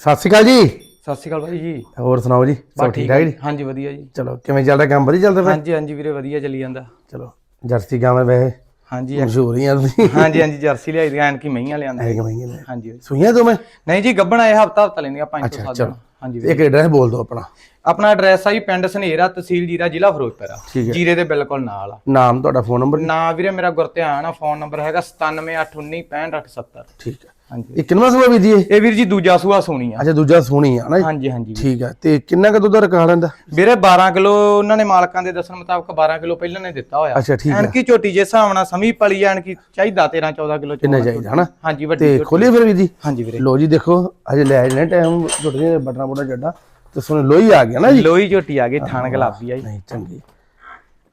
ਸਤਿ ਸ਼੍ਰੀ ਅਕਾਲ ਜੀ। ਸਤਿ ਸ਼੍ਰੀ ਅਕਾਲ ਭਾਈ ਜੀ। ਹੋਰ ਸੁਣਾਓ ਜੀ? ਸਭ ਠੀਕ ਠਾਕ ਜੀ? ਹਾਂਜੀ ਵਧੀਆ ਜੀ। ਚਲੋ ਕਿਵੇਂ ਚੱਲਦਾ ਕੰਮ? ਵਧੀਆ ਚੱਲਦਾ ਪਿਆ ਹਾਂਜੀ ਹਾਂਜੀ ਵੀਰੇ ਵਧੀਆ ਚੱਲੀ ਜਾਂਦਾ। ਚਲੋ ਜਰਸੀ ਗਾਵਾਂ ਵੈਸੇ ਹਾਂਜੀ ਮਸ਼ਹੂਰ ਹੀ ਆ ਤੁਸੀਂ। ਹਾਂਜੀ ਹਾਂਜੀ ਜਰਸੀ ਲਿਆਈ ਦੀ ਐਨ ਕੀ ਮਹੀਆਂ ਲਿਆਂਦਾ। ਹੈ ਕਿ ਮਹਿੰਗੇ ਨੇ ਹਾਂਜੀ। ਸੁਈਆਂ ਤੋਂ ਮੈਂ ਨਹੀਂ ਜੀ ਗੱਬਣ ਆਏ ਹਫਤਾ ਹਫਤਾ ਲੈਂਦੀਆਂ 500 7 ਚਲੋ। ਹਾਂਜੀ ਵੀਰੇ। ਇੱਕ ਐਡਰੈਸ ਬੋਲ ਦਿਓ ਆਪਣਾ। ਆਪਣਾ ਐਡਰੈਸ ਆ ਜੀ ਪਿੰਡ ਸਨੇਰਾ ਤਹਿਸੀਲ ਜੀਰਾ ਜ਼ਿਲ੍ਹਾ ਫਿਰੋਜ਼ਪੁਰ ਆ। ਜੀਰੇ ਦੇ ਬਿਲਕੁਲ ਨਾਲ ਆ। ਨਾਮ ਤੁਹਾਡਾ ਫੋਨ ਨੰਬਰ ਨਾ ਵੀਰੇ ਮੇਰਾ ਗੁਰਧਿਆਨ ਆ ਫੋਨ ਨੰਬਰ ਹੈਗਾ 9781965870 ਠੀਕ ਹੈ। ਹਾਂਜੀ। ਇਹ ਕਿੰਨਾ ਸੂਆ ਵੀ ਜੀ ਇਹ? ਇਹ ਵੀਰ ਜੀ ਦੂਜਾ ਸੂਆ ਸੋਣੀ ਆ। ਅੱਛਾ ਦੂਜਾ ਸੋਹਣੀ ਆ ਨਾ ਜੀ? ਹਾਂਜੀ ਹਾਂਜੀ। ਠੀਕ ਹੈ ਤੇ ਕਿੰਨਾ ਕੁ ਦੁੱਧ ਰਿਕਾਰਡ ਹੁੰਦਾ ਵੀਰੇ 12 ਕਿਲੋ ਉਹਨਾਂ ਨੇ ਮਾਲਕਾਂ ਦੇ ਦੱਸਣ ਮੁਤਾਬਕ 12 ਕਿਲੋ ਪਹਿਲਾਂ ਨੇ ਦਿੱਤਾ ਹੋਇਆ। ਅੱਛਾ ਠੀਕ ਹੈ ਐਨਕੀ ਝੋਟੀ ਜੇ ਹਿਸਾਬ ਨਾਲ ਸਮੀ ਪਲੀ ਐਨ ਕੀ ਚਾਹੀਦਾ 13 14 ਕਿਲੋ ਕਿੰਨਾ ਚਾਹੀਦਾ ਹਨਾ? ਹਾਂਜੀ ਵੱਡੀ ਤੇ ਝੋਟੀ। ਖੋਲੀ ਫਿਰ ਵੀ ਜੀ। ਹਾਂਜੀ ਵੀਰੇ। ਲੋ ਜੀ ਦੇਖੋ ਅਜੇ ਲੈ ਜਣੇ ਟਾਈਮ ਛੋਟੇ ਬਟਨਾ ਬੋਟਾ ਜੱਡਾ ਤੇ ਸੁਣ ਲੋਈ ਆ ਗਿਆ ਨਾ ਜੀ? ਲੋਈ ਝੋਟੀ ਆ ਗਈ ਥਾਣ ਗੁਲਾਬੀ ਆ ਜੀ। ਨਹੀਂ ਚੰਗੀ।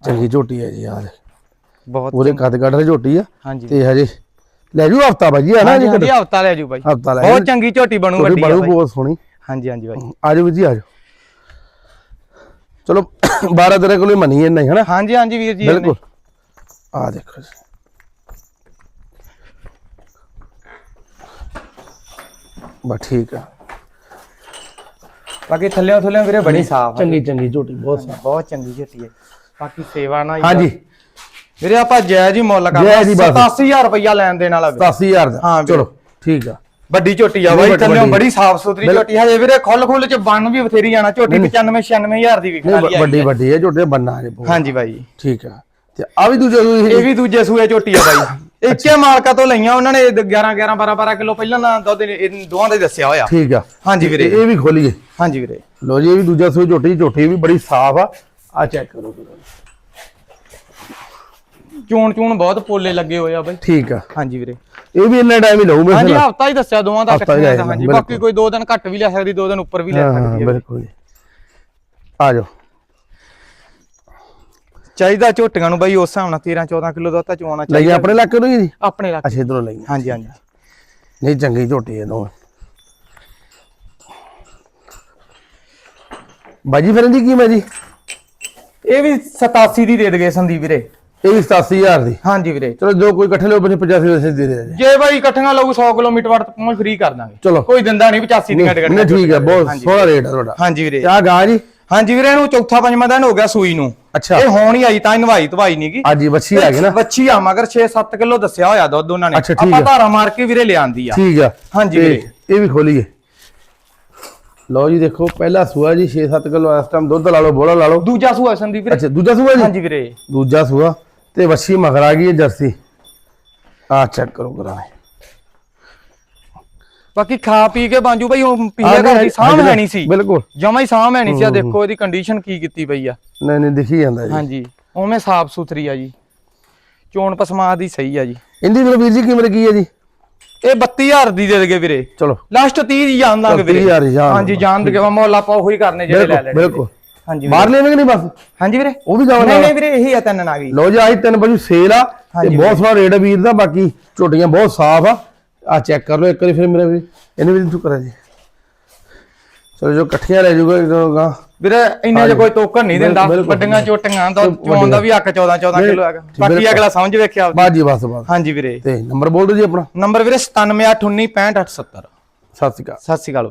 ਚੰਗੀ ਝੋਟੀ ਹੈ ਜੀ ਯਾਰ ਬਹੁਤ ਉਹਦੇ ਕੱਦ ਕੱਢ ਦੀ ਝੋਟੀ ਆ। ਹਾਂਜੀ। ਤੇ ਹਜੇ ਲੈ ਜੂ ਹਫਤਾ ਭਾਜੀ ਆ ਨਾ ਜੀ ਹਾਂਜੀ ਹਫਤਾ ਲੈ ਜੂ ਬਾਈ। ਹਫਤਾ ਲੈ ਬਹੁਤ ਚੰਗੀ ਝੋਟੀ ਬਣੂ ਵੱਡੀ ਆ ਬਾਈ। ਬਹੁਤ ਸੋਹਣੀ। ਹਾਂਜੀ ਹਾਂਜੀ ਬਾਈ। ਆਜੋ ਵੀਰ ਜੀ ਆਜੋ ਚਲੋ 12 ਤੇਰੇ ਕੋਲ ਹੀ ਮੰਨੀ ਹੈ ਨਹੀਂ ਹਨਾ? ਹਾਂਜੀ ਹਾਂਜੀ ਵੀਰ ਜੀ ਬਿਲਕੁਲ। ਆ ਦੇਖੋ ਜੀ। ਬਸ ਠੀਕ ਆ। ਬਾਕੀ ਥੱਲਿਓ ਥੱਲਿਓ ਵੀਰੇ ਬੜੀ ਸਾਫ਼ ਚੰਗੀ ਚੰਗੀ ਝੋਟੀ ਬਹੁਤ ਸੋਹਣੀ ਬਹੁਤ ਚੰਗੀ ਝੋਟੀ ਹੈ ਬਾਕੀ ਸੇਵਾ ਨਾ ਹਾਂਜੀ। ਵੀਰੇ ਆਪਾਂ ਜਾਇਜ਼ ਹੀ ਮੁੱਲ ਜਾਇਜ਼ ਹੀ ਕਰਦੇ ਬਸ। 87000 ਰੁਪਇਆ ਲੈਣ ਦੇਣ ਵਾਲਾ ਵੀਰੇ। 87000 ਦਾ। ਹਾਂ ਵੀਰੇ। ਚਲੋ ਠੀਕ ਆ। ਵੱਡੀ ਝੋਟੀ ਆ ਬਾਈ ਵੱਡੀ- ਵੱਡੀ। ਬੜੀ ਸਾਫ਼ ਸੁਥਰੀ ਝੋਟੀ ਹਜੇ ਵੀਰੇ ਖੁੱਲ ਖੁੱਲ ਚ ਬੰਨ ਵੀ ਬਥੇਰੀ ਜਾਣਾ ਝੋਟੀ 95 96000 ਦੀ ਵਿਕਣ ਨਹੀਂ ਵਾਲੀ ਆ ਵੱਡੀ ਵੱਡੀ ਹੈ ਝੋਟੀ ਬੰਨਾ ਜੇ ਹਾਂਜੀ ਬਾਈ। ਠੀਕ ਆ। ਤੇ ਆ ਵੀ ਦੂਜੇ ਇਹ ਵੀ ਦੂਜੇ ਸੂਏ ਝੋਟੀ ਆ ਬਾਈ। ਇੱਕੇ ਮਾਲਕਾ ਤੋਂ ਲਈਆਂ ਉਹਨਾਂ ਨੇ 11 11 12 12 ਕਿਲੋ ਪਹਿਲਾਂ ਦਾ ਦੁੱਧ ਇਹ ਦੋਵਾਂ ਦਾ ਹੀ ਦੱਸਿਆ ਹੋਇਆ। ਠੀਕ ਆ। ਹਾਂਜੀ ਤੇ ਵੀਰੇ। ਇਹ ਵੀ ਖੋਲੀਏ। ਹਾਂਜੀ ਵੀਰੇ। ਲੋ ਜੀ ਇਹ ਵੀ ਦੂਜਾ ਸੂਈ ਝੋਟੀ ਝੋਟੀ ਵੀ ਬੜੀ ਸਾਫ਼ ਆ। ਆ ਚੈੱਕ ਕਰੋ। ਚੂਣ ਚੂਣ ਬਹੁਤ ਪੋਲੇ ਲੱਗੇ ਹੋਏ ਆ ਬਾਈ। ਠੀਕ ਆ। ਹਾਂਜੀ ਵੀਰੇ। ਇਹ ਵੀ ਇੰਨਾ ਟਾਈਮ ਹੀ ਲਊ ਮੈਂ ਹਾਂਜੀ ਹਫਤਾ ਹੀ ਦੱਸਿਆ ਦੋਵਾਂ ਦਾ ਦਾ ਜਾਣਾ, ਹਾਂਜੀ। ਬਾਕੀ ਕੋਈ ਦੋ ਦਿਨ ਘੱਟ ਵੀ ਲੈ ਸਕਦੀ ਦੋ ਦਿਨ ਉੱਪਰ ਵੀ ਲੈ ਸਕਦੀ ਹੈ ਬਿਲਕੁਲ ਜੀ। ਆ ਜਾਓ। ਚਾਹੀਦਾ ਝੋਟੀਆਂ ਨੂੰ ਬਾਈ ਉਸ ਹਿਸਾਬ ਨਾਲ 13 14 ਕਿਲੋ ਦੁੱਧ ਤਾਂ ਲਈ ਚਾਹੀਦਾ। ਆਪਣੇ ਇਲਾਕੇ ਨੂੰ ਹੀ ਜੀ? ਆਪਣੇ ਇਲਾਕੇ ਅੱਛਾ ਇਧਰੋਂ ਲਈ ਹਾਂਜੀ ਹਾਂਜੀ। ਨਹੀਂ ਚੰਗੀ ਝੋਟੀ ਹੈ ਦੋ ਬਾਜੀ ਫਿਰ ਦੀ ਕੀਮਤ ਜੀ ਇਹ ਵੀ 87 ਦੀ ਦੇ ਦਗੇ ਸੰਦੀਪ ਵੀਰੇ। ਇਹ ਵੀ 87000 ਦੀ। ਹਾਂਜੀ ਵੀਰੇ। ਚਲੋ ਜੋ ਕੋਈ ਇਕੱਠੇ ਲੋ 85 ਵੈਸੇ ਦੇ ਦੇ ਜੀ ਬਾਈ ਇਕੱਠੀਆਂ ਲਊ 100 ਕਿਲੋਮੀਟਰ ਵੱਟ ਪਹੁੰਚ ਫ੍ਰੀ ਕਰ ਦਾਂਗੇ। ਚਲੋ। ਕੋਈ ਦਿੰਦਾ ਨਹੀਂ 85 ਦੀਆਂ ਟਿਕਟ ਨਹੀਂ ਠੀਕ ਹੈ ਬਹੁਤ ਸੋਹਣਾ ਰੇਟ ਹੈ ਤੁਹਾਡਾ। ਹਾਂਜੀ ਵੀਰੇ। ਆ ਗਾਂ ਜੀ? ਹਾਂਜੀ ਵੀਰੇ ਇਹਨੂੰ ਚੌਥਾ ਪੰਜਵਾਂ ਦਿਨ ਹੋ ਗਿਆ ਸੂਈ ਨੂੰ। ਅੱਛਾ। ਇਹ ਹੁਣ ਹੀ ਆਈ ਤਾਂ ਨਵਾਈ ਧਵਾਈ ਨਹੀਂਗੀ ਅੱਜ ਹੀ ਵੱਛੀ ਆ ਗਈ ਨਾ। ਵੱਛੀ ਆ ਮਗਰ 6-7 ਕਿਲੋ ਦੱਸਿਆ ਹੋਇਆ ਦੁੱਧ ਉਹਨਾਂ ਨੇ। ਆਪਾਂ। ਧਾਰਾ ਮਾਰ ਕੇ ਵੀਰੇ ਲਿਆਂਦੀ ਆ। ਠੀਕ ਆ। ਹਾਂਜੀ ਵੀਰੇ। ਇਹ ਵੀ ਖੋਲੀਏ। ਲਓ ਜੀ ਦੇਖੋ ਪਹਿਲਾ ਸੂਆ ਜੀ 6-7 ਕਿਲੋ ਇਸ ਟਾਈਮ ਦੁੱਧ ਲਾ ਲਓ ਬੋਲਾ ਲਾ ਲਓ। ਦੂਜਾ ਸੂਆ ਸੰਦੀਪ ਵੀਰੇ। ਅੱਛਾ ਦੂਜਾ ਸੂਆ ਜੀ? ਹਾਂਜੀ ਵੀਰੇ। ਦੂਜਾ ਸੂਆ। ਤੇ ਵੱਛੀ ਮਗਰ ਆ ਗਈ ਹੈ ਜਰਸੀ। ਆ ਚੈੱਕ ਕਰੋ ਕਰਾਂਗੇ ਬਾਕੀ ਖਾ ਪੀ ਕੇ ਬਾਂਜੂ ਭਾਈ ਉਹ ਆ ਪੀਲੇ ਘਰ ਦੀ ਸਾਂਭ ਹੈ ਨਹੀਂ ਸੀ। ਬਿਲਕੁਲ। ਜਮਾ ਹੀ ਸਾਂਭ ਹੈ ਨਹੀਂ ਸੀ ਆ ਦੇਖੋ ਇਹਦੀ ਕੰਡੀਸ਼ਨ ਕੀ ਕੀਤੀ ਪਈ ਆ। ਨਹੀਂ ਨਹੀਂ ਦਿਖੀ ਜਾਂਦਾ ਜੀ। ਹਾਂਜੀ ਉਵੇਂ ਸਾਫ਼ ਸੁਥਰੀ ਆ ਜੀ। ਚੋਣ ਪਸਮਾ ਦੀ ਸਹੀ ਆ ਜੀ। ਇੰਦੀ ਮੇਰੇ ਵੀਰ ਜੀ ਕੀਮਤ ਕੀ ਹੈ ਜੀ? ਇਹ 32000 ਦੀ ਦੇ ਦੇਗੇ ਵੀਰੇ। ਚਲੋ। ਲਾਸਟ 30 ਦੀ ਜਾਣ ਦਾਂਗੇ ਵੀਰੇ। 30,000 ਹੀ ਜਾਣ ਹਾਂਜੀ ਜਾਣ ਦੇ ਮੁੱਲ ਆਪਾਂ ਉਹੀ ਕਰਨੇ ਜਿਹੜੇ ਲੈ ਲੈਣੇ ਬਿਲਕੁਲ। ਹਾਂਜੀ। ਬਾਹਰ ਲੈਣਗੇ ਨਹੀਂ ਬਸ? ਹਾਂਜੀ ਵੀਰੇ। ਉਹ ਵੀ ਗਾਵਾਂ ਨਹੀਂ ਨਹੀਂ ਵੀਰੇ ਇਹੀ ਆ ਤਿੰਨ ਨਾਗੀ ਲਓ ਜੀ ਆਹੀ ਤਿੰਨ ਵਜੇ ਸੇਲ ਆ। ਤੇ ਬਹੁਤ ਸੋਹਣਾ ਰੇਟ ਆ ਵੀਰ ਦਾ ਬਾਕੀ ਝੋਟੀਆਂ ਬਹੁਤ ਸਾਫ਼ ਆ। ਆ ਚੈੱਕ ਕਰ ਲਓ ਇੱਕ ਵਾਰੀ ਫਿਰ ਮੇਰਾ ਵੀ। ਇਹਨੇ ਵੀ ਤੂੰ ਕਰਾ ਜੀ। ਚਲੋ ਜੋ ਇਕੱਠੀਆਂ ਲੈ ਜਾਊਗਾ ਗਾ। ਵੀਰੇ ਇੰਨੇ ਚ ਕੋਈ ਟੋਕਨ ਨਹੀਂ ਦਿੰਦਾ। ਵੱਡੀਆਂ ਚੋਟੀਆਂ ਦਾ ਚੋਣ ਦਾ ਵੀ ਹੱਕ 14 14 ਕਿਲੋ ਹੈਗਾ। ਬਾਕੀ। ਅਗਲਾ ਸਮਝ ਵੇਖਿਆ ਆਪਦੀ। ਬਾਜੀ ਬਸ ਬਸ। ਹਾਂਜੀ ਵੀਰੇ। ਤੇ ਨੰਬਰ ਬੋਲ ਦਿਓ ਜੀ ਆਪਣਾ। ਨੰਬਰ ਵੀਰੇ 9781965870 ਸਤਿ ਸ਼੍ਰੀ ਅਕਾਲ। ਸਤਿ ਸ਼੍ਰੀ ਅਕਾਲ।